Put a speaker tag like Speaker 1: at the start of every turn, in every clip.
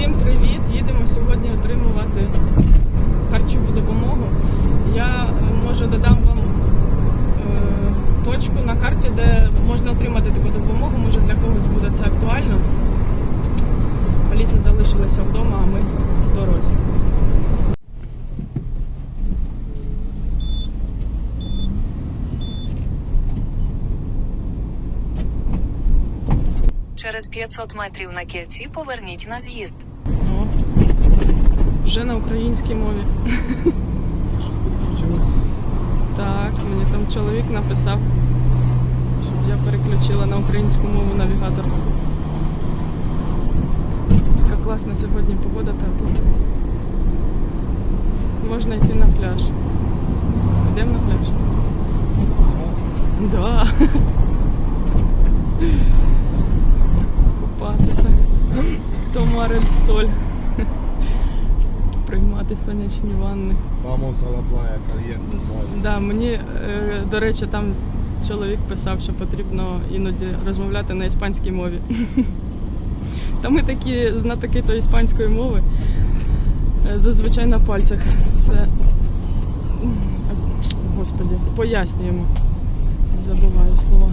Speaker 1: Всім привіт! Їдемо сьогодні отримувати харчову допомогу. Я може додам вам е, точку на карті, де можна отримати таку допомогу. Може для когось буде це актуально. Аліса залишилася вдома, а ми в дорозі.
Speaker 2: Через 500 метрів на кільці поверніть на з'їзд.
Speaker 1: Вже на українській мові. Так, мені там чоловік написав, щоб я переключила на українську мову навігатор. Така класна сьогодні погода тепла. Можна йти на пляж. Йдемо на пляж? Да. Купатися. Томарель соль. Приймати сонячні ванни.
Speaker 3: Vamos a la playa caliente, ¿sabes?
Speaker 1: Да, мені, е, до речі, там чоловік писав, що потрібно іноді розмовляти на іспанській мові. Та ми такі знатоки то іспанської мови. е, Зазвичай на пальцях все. Господи, пояснюємо. Забуваю слова.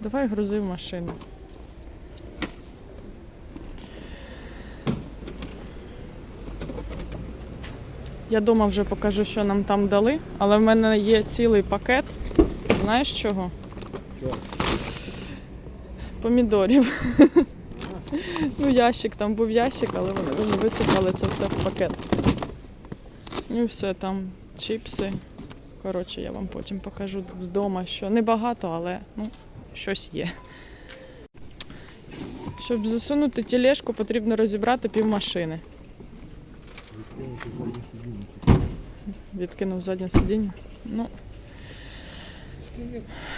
Speaker 1: Давай грузи в машину. Я дома вже покажу, що нам там дали, але в мене є цілий пакет. Знаєш чого?
Speaker 3: Чого?
Speaker 1: Помідорів. ну, ящик, там був ящик, але вони висипали це все в пакет. Ну і все, там чіпси. Коротше, я вам потім покажу вдома, що небагато, але ну, щось є. Щоб засунути тележку, потрібно розібрати півмашини.
Speaker 3: Відкинути заднє сидіння.
Speaker 1: Відкинув заднє сидіння. Ну.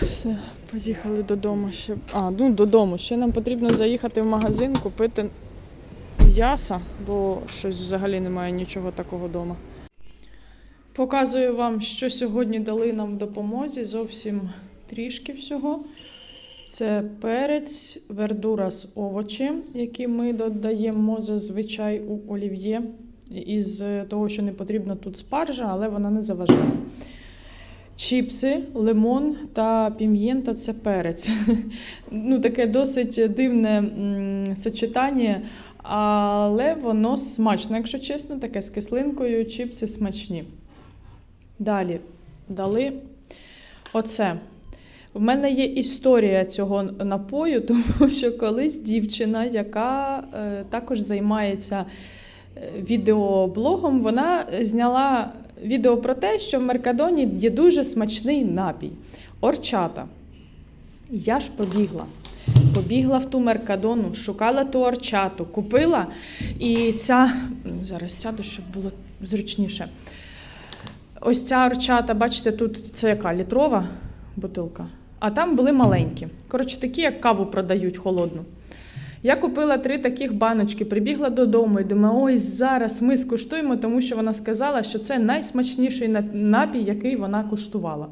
Speaker 1: Все, поїхали додому ще. А, ну додому. Ще нам потрібно заїхати в магазин, купити м'яса, бо щось взагалі немає нічого такого вдома. Показую вам, що сьогодні дали нам в допомозі. Зовсім трішки всього. Це перець, вердура з овочі, які ми додаємо зазвичай у олів'є. Із того, що не потрібно тут спаржа, але вона не заважає. Чіпси, лимон та пім'єнта це перець. Ну, таке досить дивне сочетання, але воно смачно, якщо чесно, таке з кислинкою, чіпси смачні. Далі дали оце. В мене є історія цього напою, тому що колись дівчина, яка е, також займається е, відеоблогом, вона зняла відео про те, що в Меркадоні є дуже смачний напій орчата. Я ж побігла. Побігла в ту Меркадону, шукала ту орчату, купила. І ця. Зараз сяду, щоб було зручніше. Ось ця орчата, бачите, тут це яка літрова бутилка, а там були маленькі. Коротше, такі, як каву продають холодну. Я купила три таких баночки, прибігла додому і думаю, ой, зараз ми скуштуємо, тому що вона сказала, що це найсмачніший напій, який вона куштувала.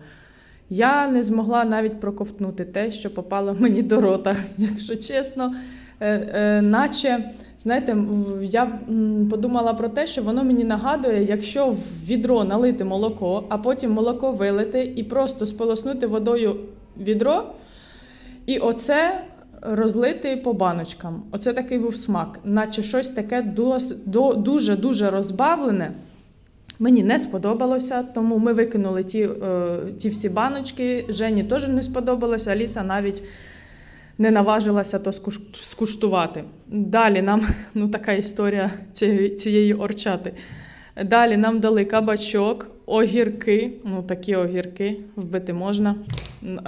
Speaker 1: Я не змогла навіть проковтнути те, що попало мені до рота, якщо чесно. Е, е, наче, знаєте, я подумала про те, що воно мені нагадує, якщо в відро налити молоко, а потім молоко вилити і просто сполоснути водою відро, і оце розлити по баночкам. Оце такий був смак, наче щось таке дуже-дуже розбавлене. Мені не сподобалося, тому ми викинули ті, е, ті всі баночки. Жені теж не сподобалося, Аліса навіть не наважилася то скуштувати. Далі нам, ну така історія цієї, орчати. Далі нам дали кабачок, огірки, ну такі огірки вбити можна.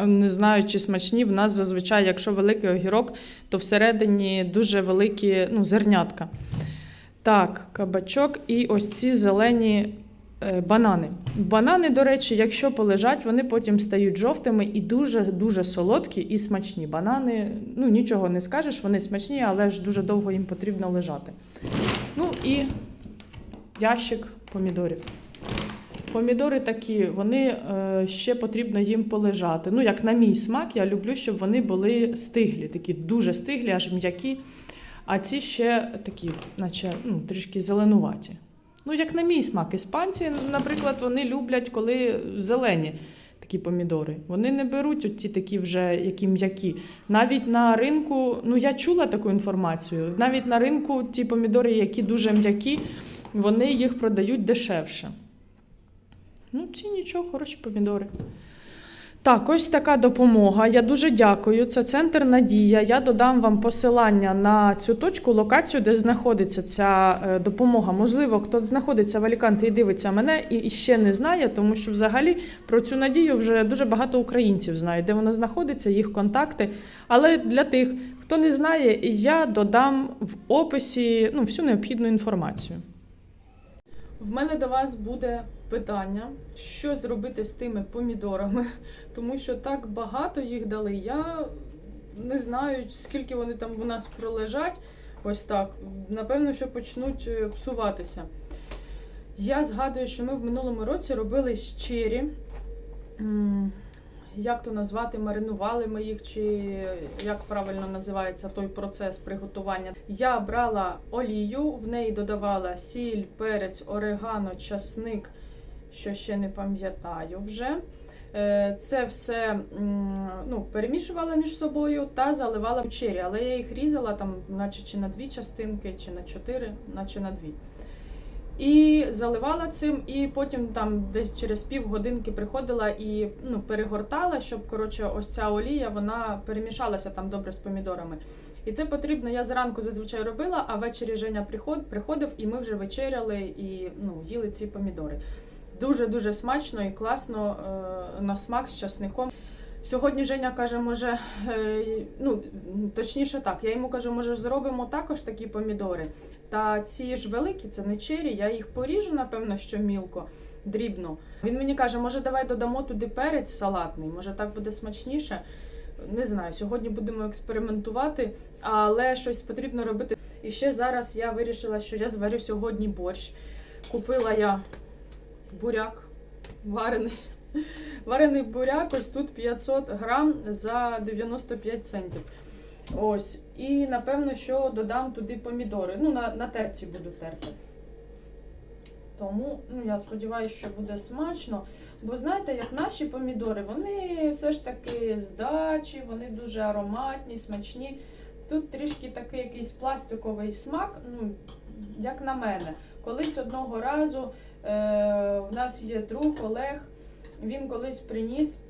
Speaker 1: Не знаю, чи смачні. В нас зазвичай, якщо великий огірок, то всередині дуже великі ну, зернятка. Так, кабачок і ось ці зелені Банани. Банани, до речі, якщо полежать, вони потім стають жовтими і дуже-дуже солодкі і смачні. Банани, ну нічого не скажеш, вони смачні, але ж дуже довго їм потрібно лежати. Ну і ящик помідорів. Помідори такі, вони е, ще потрібно їм полежати. Ну, як на мій смак, я люблю, щоб вони були стиглі, такі дуже стиглі, аж м'які. А ці ще такі, наче ну, трішки зеленуваті. Ну, як на мій смак, іспанці, наприклад, вони люблять, коли зелені такі помідори. Вони не беруть от такі вже які м'які. Навіть на ринку, ну я чула таку інформацію. Навіть на ринку ті помідори, які дуже м'які, вони їх продають дешевше. Ну, ці нічого, хороші помідори. Так, ось така допомога. Я дуже дякую. Це центр Надія. Я додам вам посилання на цю точку, локацію, де знаходиться ця е, допомога. Можливо, хто знаходиться в Аліканте і дивиться мене і ще не знає, тому що взагалі про цю надію вже дуже багато українців знають, де вона знаходиться, їх контакти. Але для тих, хто не знає, я додам в описі ну, всю необхідну інформацію. В мене до вас буде питання, що зробити з тими помідорами, тому що так багато їх дали. Я не знаю, скільки вони там у нас пролежать. Ось так. Напевно, що почнуть е, псуватися. Я згадую, що ми в минулому році робили. М, Як то назвати, маринували ми їх, чи як правильно називається той процес приготування. Я брала олію, в неї додавала сіль, перець, орегано, часник, що ще не пам'ятаю вже. Е, Це все ну, перемішувала між собою та заливала в чері, але я їх різала там, наче чи на дві частинки, чи на чотири, наче на дві. І заливала цим, і потім там десь через півгодинки приходила і ну, перегортала, щоб коротше, ось ця олія вона перемішалася там добре з помідорами. І це потрібно, я зранку зазвичай робила, а ввечері Женя приход, приходив, і ми вже вечеряли і ну, їли ці помідори. Дуже-дуже смачно і класно е, на смак з часником. Сьогодні Женя каже, може, е, ну точніше так, я йому кажу, може, зробимо також такі помідори. Та ці ж великі, це не чері, я їх поріжу, напевно, що мілко, дрібно. Він мені каже, може, давай додамо туди перець салатний, може так буде смачніше. Не знаю, сьогодні будемо експериментувати, але щось потрібно робити. І ще зараз я вирішила, що я зварю сьогодні борщ. Купила я буряк варений. Варений буряк, ось тут 500 грам за 95 центів. Ось. І напевно, що додам туди помідори. Ну, на, на терці буду терти. Тому ну, я сподіваюся, що буде смачно. Бо знаєте, як наші помідори, вони все ж таки з дачі, вони дуже ароматні, смачні. Тут трішки такий якийсь пластиковий смак, ну, як на мене. Колись одного разу е, в нас є друг Олег, він колись приніс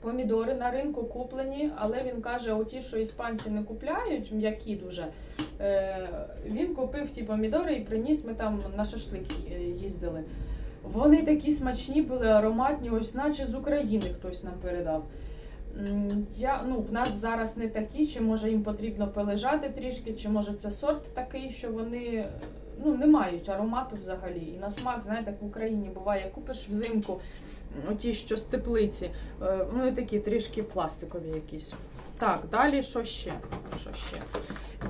Speaker 1: помідори на ринку куплені, але він каже, оті, що іспанці не купляють, м'які дуже. Е, він купив ті помідори і приніс, ми там на шашлик е, їздили. Вони такі смачні були, ароматні, ось наче з України хтось нам передав. Я, ну, в нас зараз не такі, чи може їм потрібно полежати трішки, чи може це сорт такий, що вони ну, не мають аромату взагалі. І на смак, знаєте, як в Україні буває, купиш взимку оті, що з теплиці, е, ну і такі трішки пластикові якісь. Так, далі що ще? Що ще?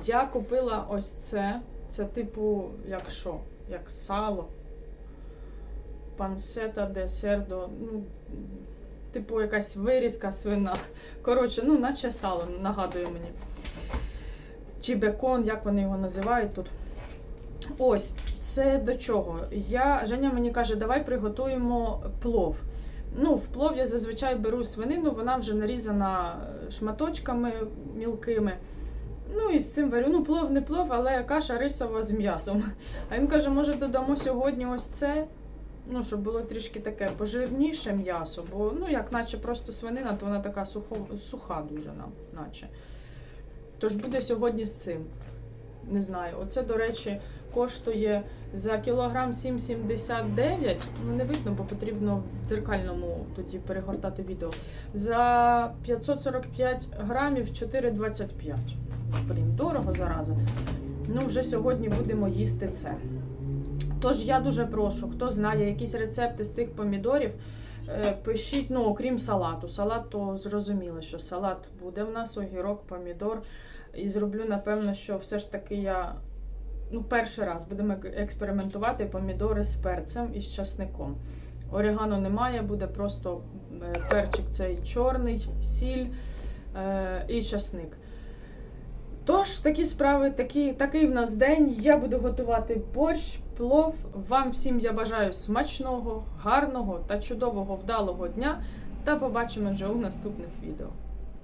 Speaker 1: Я купила ось це. Це типу, як що? Як сало. Пансета де сердо. Ну, типу, якась вирізка свина. Коротше, ну, наче сало, нагадує мені. Чи бекон, як вони його називають тут. Ось, це до чого? Я, Женя мені каже, давай приготуємо плов. Ну, в плов я зазвичай беру свинину, вона вже нарізана шматочками мілкими. Ну і з цим варю. Ну, плов не плов, але каша рисова з м'ясом. А він каже, може додамо сьогодні ось це. Ну, щоб було трішки таке пожирніше м'ясо, бо ну, як наче просто свинина, то вона така сухо, суха дуже нам, наче. Тож буде сьогодні з цим. Не знаю. Оце, до речі, коштує за кілограм 7,79. Ну, не видно, бо потрібно в дзеркальному тоді перегортати відео. За 545 грамів 4,25. Блін, дорого зараза. Ну, вже сьогодні будемо їсти це. Тож я дуже прошу, хто знає якісь рецепти з цих помідорів, е, пишіть, ну, окрім салату. Салат, то зрозуміло, що салат буде в нас, огірок, помідор. І зроблю, напевно, що все ж таки я ну, перший раз будемо експериментувати помідори з перцем і з часником. Орегано немає, буде просто е, перчик цей чорний, сіль е, і часник. Тож, такі справи, такі, такий в нас день. Я буду готувати борщ, плов. Вам всім я бажаю смачного, гарного та чудового вдалого дня. Та побачимо вже у наступних відео.